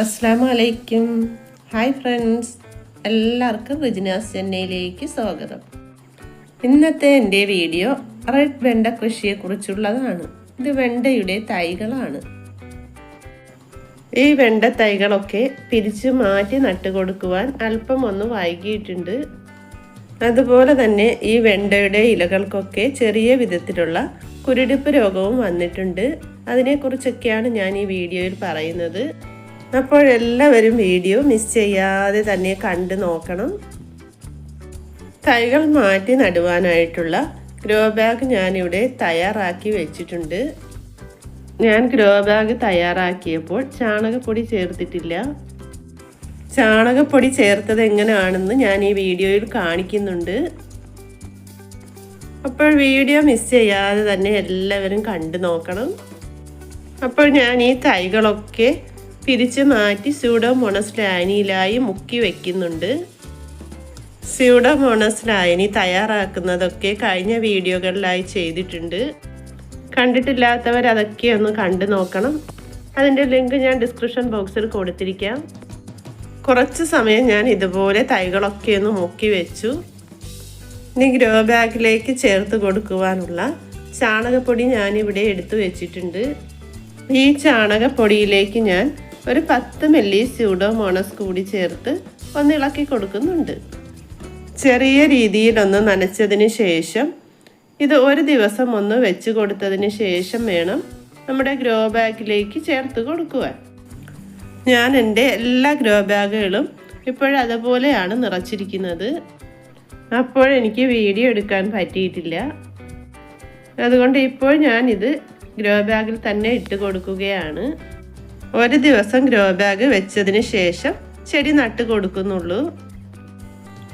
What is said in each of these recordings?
അസ്സാം വലൈക്കും hi friends എല്ലാവർക്കും റിജിനാസ് ചെന്നൈയിലേക്ക് സ്വാഗതം. ഇന്നത്തെ എന്റെ വീഡിയോ റെഡ് വെണ്ട കൃഷിയെക്കുറിച്ചുള്ളതാണ്. ഇത് വെണ്ടയുടെ തൈകളാണ്. ഈ വെണ്ട തൈകളൊക്കെ പിരിച്ചു മാറ്റി നട്ടുകൊടുക്കുവാൻ അല്പം ഒന്ന് വൈകിയിട്ടുണ്ട്. അതുപോലെ തന്നെ ഈ വെണ്ടയുടെ ഇലകൾക്കൊക്കെ ചെറിയ വിധത്തിലുള്ള കുരുടിപ്പ് രോഗവും വന്നിട്ടുണ്ട്. അതിനെക്കുറിച്ചൊക്കെയാണ് ഞാൻ ഈ വീഡിയോയിൽ പറയുന്നത്. അപ്പോൾ എല്ലാവരും വീഡിയോ മിസ് ചെയ്യാതെ തന്നെ കണ്ടു നോക്കണം. തൈകൾ മാറ്റി നടുവാനായിട്ടുള്ള ഗ്രോ ബാഗ് ഞാനിവിടെ തയ്യാറാക്കി വെച്ചിട്ടുണ്ട്. ഞാൻ ഗ്രോ ബാഗ് തയ്യാറാക്കിയപ്പോൾ ചാണകപ്പൊടി ചേർത്തിട്ടില്ല. ചാണകപ്പൊടി ചേർത്തത് എങ്ങനെയാണെന്ന് ഞാൻ ഈ വീഡിയോയിൽ കാണിക്കുന്നുണ്ട്. അപ്പോൾ വീഡിയോ മിസ് ചെയ്യാതെ തന്നെ എല്ലാവരും കണ്ടു നോക്കണം. അപ്പോൾ ഞാൻ ഈ തൈകളൊക്കെ പിരിച്ച് മാറ്റി സ്യൂഡോമോണസ് ലായനിയിലായി മുക്കി വയ്ക്കുന്നുണ്ട് സ്യൂഡോമോണസ് ലായനി തയ്യാറാക്കുന്നതൊക്കെ കഴിഞ്ഞ വീഡിയോകളിലായി ചെയ്തിട്ടുണ്ട്. കണ്ടിട്ടില്ലാത്തവർ അതൊക്കെ ഒന്ന് കണ്ടു നോക്കണം. അതിന്റെ ലിങ്ക് ഞാൻ ഡിസ്ക്രിപ്ഷൻ ബോക്സിൽ കൊടുത്തിരിക്കാം. കുറച്ച് സമയം ഞാൻ ഇതുപോലെ തൈകളൊക്കെ ഒന്ന് മുക്കി വെച്ചു. ഇനി ഗ്രോ ബാഗിലേക്ക് ചേർത്ത് കൊടുക്കുവാനുള്ള ചാണകപ്പൊടി ഞാനിവിടെ എടുത്തു വെച്ചിട്ടുണ്ട്. ഈ ചാണകപ്പൊടിയിലേക്ക് ഞാൻ ഒരു പത്ത് മില്ലി സ്യൂഡോമോണസ് കൂടി ചേർത്ത് ഒന്ന് ഇളക്കി കൊടുക്കുന്നുണ്ട്. ചെറിയ രീതിയിലൊന്ന് നനച്ചതിന് ശേഷം ഇത് ഒരു ദിവസം ഒന്ന് വെച്ച് കൊടുത്തതിന് ശേഷം വേണം നമ്മുടെ ഗ്രോ ബാഗിലേക്ക് ചേർത്ത് കൊടുക്കുവാൻ. ഞാൻ എന്റെ എല്ലാ ഗ്രോ ബാഗുകളും ഇപ്പോഴതുപോലെയാണ് നിറച്ചിരിക്കുന്നത്. അപ്പോഴെനിക്ക് വീഡിയോ എടുക്കാൻ പറ്റിയിട്ടില്ല. അതുകൊണ്ട് ഇപ്പോൾ ഞാനിത് ഗ്രോ ബാഗിൽ തന്നെ ഇട്ട് കൊടുക്കുകയാണ്. ഒരു ദിവസം ഗ്രോ ബാഗ് വെച്ചതിന് ശേഷം ചെടി നട്ട് കൊടുക്കുന്നുള്ളൂ.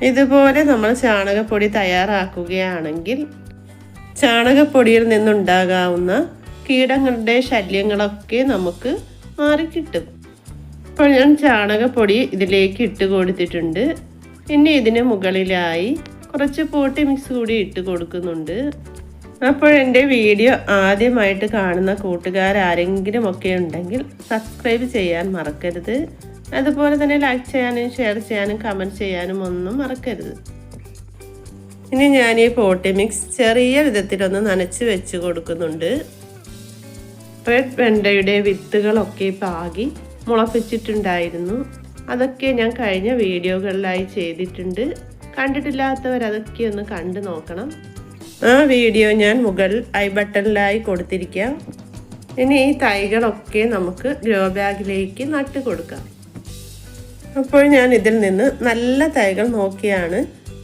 ഇതുപോലെ നമ്മൾ ചാണകപ്പൊടി തയ്യാറാക്കുകയാണെങ്കിൽ ചാണകപ്പൊടിയിൽ നിന്നുണ്ടാകാവുന്ന കീടങ്ങളുടെ ശല്യങ്ങളൊക്കെ നമുക്ക് മാറിക്കിട്ടും. അപ്പോൾ ഞാൻ ചാണകപ്പൊടി ഇതിലേക്ക് ഇട്ട് കൊടുത്തിട്ടുണ്ട്. ഇനി ഇതിന് മുകളിലായി കുറച്ച് പോട്ടി മിക്സ് കൂടി ഇട്ട് കൊടുക്കുന്നുണ്ട്. അപ്പോൾ എന്റെ വീഡിയോ ആദ്യമായിട്ട് കാണുന്ന കൂട്ടുകാരാരെങ്കിലും ഒക്കെ ഉണ്ടെങ്കിൽ സബ്സ്ക്രൈബ് ചെയ്യാൻ മറക്കരുത്. അതുപോലെ തന്നെ ലൈക്ക് ചെയ്യാനും ഷെയർ ചെയ്യാനും കമന്റ് ചെയ്യാനും ഒന്നും മറക്കരുത്. ഇനി ഞാൻ ഈ പോട്ടി മിക്സ് ചെറിയ വിധത്തിലൊന്ന് നനച്ച് വെച്ച് കൊടുക്കുന്നുണ്ട്. റെഡ് വെണ്ടയുടെ വിത്തുകളൊക്കെ പാകി മുളപ്പിച്ചിട്ടുണ്ടായിരുന്നു. അതൊക്കെ ഞാൻ കഴിഞ്ഞ വീഡിയോകളിലായി ചെയ്തിട്ടുണ്ട്. കണ്ടിട്ടില്ലാത്തവർ അതൊക്കെ ഒന്ന് കണ്ടു നോക്കണം. ആ വീഡിയോ ഞാൻ മുകൾ ഐ ബട്ടണിലായി കൊടുത്തിരിക്കാം. ഇനി ഈ തൈകളൊക്കെ നമുക്ക് ഗ്രോ ബാഗിലേക്ക് നട്ട് കൊടുക്കാം. അപ്പോൾ ഞാൻ ഇതിൽ നിന്ന് നല്ല തൈകൾ നോക്കിയാണ്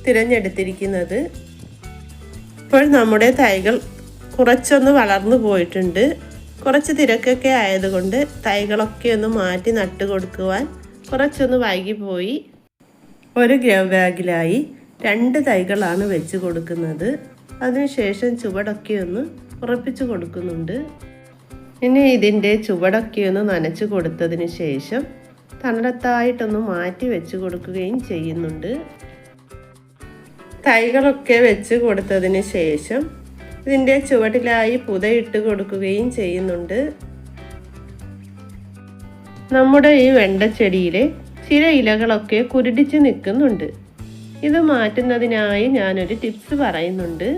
തിരഞ്ഞെടുത്തിരിക്കുന്നത്. ഇപ്പോൾ നമ്മുടെ തൈകൾ കുറച്ചൊന്ന് വളർന്നു പോയിട്ടുണ്ട്. കുറച്ച് തിരക്കൊക്കെ ആയതുകൊണ്ട് തൈകളൊക്കെ ഒന്ന് മാറ്റി നട്ട് കൊടുക്കുവാൻ കുറച്ചൊന്ന് വൈകിപ്പോയി ഒരു ഗ്രോ ബാഗിലായി രണ്ട് തൈകളാണ് വെച്ച് കൊടുക്കുന്നത്. അതിനുശേഷം ചുവടൊക്കെ ഒന്ന് ഉറപ്പിച്ച് കൊടുക്കുന്നുണ്ട്. ഇനി ഇതിന്റെ ചുവടൊക്കെ ഒന്ന് നനച്ച് കൊടുത്തതിന് ശേഷം തണലത്തായിട്ടൊന്ന് മാറ്റി വെച്ച് കൊടുക്കുകയും ചെയ്യുന്നുണ്ട്. തൈകളൊക്കെ വെച്ച് കൊടുത്തതിന് ശേഷം ഇതിന്റെ ചുവട്ടിലായി പുതയിട്ട് കൊടുക്കുകയും ചെയ്യുന്നുണ്ട്. നമ്മുടെ ഈ വെണ്ടച്ചെടിയിലെ ചില ഇലകളൊക്കെ കുരുടിച്ച് നിൽക്കുന്നുണ്ട്. ഇത് മാറ്റുന്നതിനായി ഞാനൊരു ടിപ്സ് പറയുന്നുണ്ട്.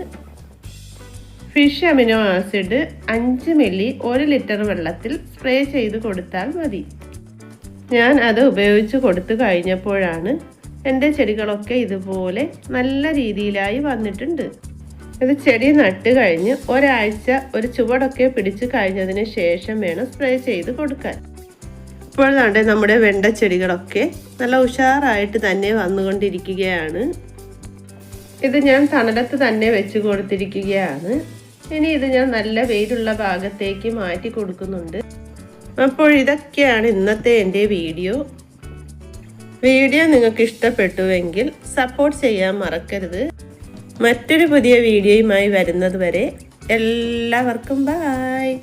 ഫിഷ് അമിനോ ആസിഡ് അഞ്ച് മില്ലി ഒരു ലിറ്റർ വെള്ളത്തിൽ സ്പ്രേ ചെയ്ത് കൊടുത്താൽ മതി. ഞാൻ അത് ഉപയോഗിച്ച് കൊടുത്തു കഴിഞ്ഞപ്പോഴാണ് എന്റെ ചെടികളൊക്കെ ഇതുപോലെ നല്ല രീതിയിലായി വന്നിട്ടുണ്ട്. ഇത് ചെടി നട്ട് കഴിഞ്ഞ് ഒരാഴ്ച ഒരു ചുവടൊക്കെ പിടിച്ചു കഴിഞ്ഞതിന് ശേഷം വേണം സ്പ്രേ ചെയ്ത് കൊടുക്കാൻ. ഇപ്പോൾ കണ്ട് നമ്മുടെ വെണ്ട ചെടികളൊക്കെ നല്ല ഉഷാറായിട്ട് തന്നെ വന്നുകൊണ്ടിരിക്കുകയാണ്. ഇത് ഞാൻ തണലത്ത് തന്നെ വെച്ച് കൊടുത്തിരിക്കുകയാണ്. ഇനി ഇത് ഞാൻ നല്ല വെയിലുള്ള ഭാഗത്തേക്ക് മാറ്റി കൊടുക്കുന്നുണ്ട്. അപ്പോൾ ഇതൊക്കെയാണ് ഇന്നത്തെ എന്റെ വീഡിയോ. വീഡിയോ നിങ്ങൾക്ക് ഇഷ്ടപ്പെട്ടുവെങ്കിൽ സപ്പോർട്ട് ചെയ്യാൻ മറക്കരുത്. മറ്റൊരു പുതിയ വീഡിയോയുമായി വരുന്നത് വരെ എല്ലാവർക്കും ബായ്